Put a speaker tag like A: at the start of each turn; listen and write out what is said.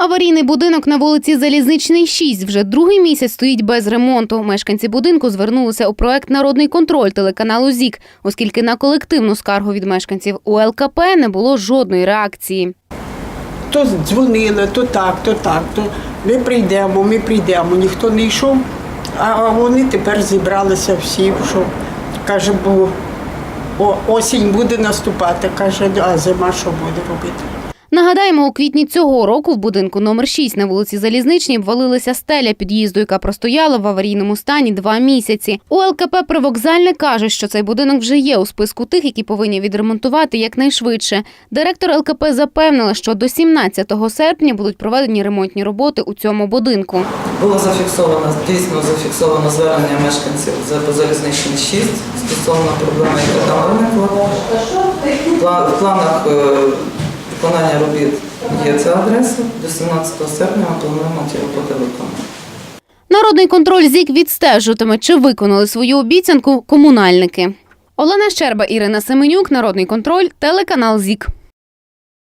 A: Аварійний будинок на вулиці Залізничний 6 вже другий місяць стоїть без ремонту. Мешканці будинку звернулися у проект Народний контроль телеканалу ЗІК, оскільки на колективну скаргу від мешканців у ЛКП не було жодної реакції.
B: То дзвонили, то так, то так, то ми прийдемо, ми прийдемо. Ніхто не йшов, а вони тепер зібралися всі, що каже, бо осінь буде наступати. Каже, а зима що буде робити?
A: Нагадаємо, у квітні цього року в будинку номер 6 на вулиці Залізничній обвалилася стеля під'їзду, яка простояла в аварійному стані два місяці. У ЛКП Привокзальне каже, що цей будинок вже є у списку тих, які повинні відремонтувати якнайшвидше. Директор ЛКП запевнила, що до 17 серпня будуть проведені ремонтні роботи у цьому будинку.
C: Було зафіксовано, дійсно зафіксовано звернення мешканців за по залізничній 6 стосовно проблеми, яка там виникла. В планах е, виконання робіт є ця адреса. До 17 серпня ми плануємо ті роботи виконати.
A: Народний контроль ЗІК відстежуватиме, чи виконали свою обіцянку комунальники. Олена Щерба, Ірина Семенюк, Народний контроль, телеканал ЗІК.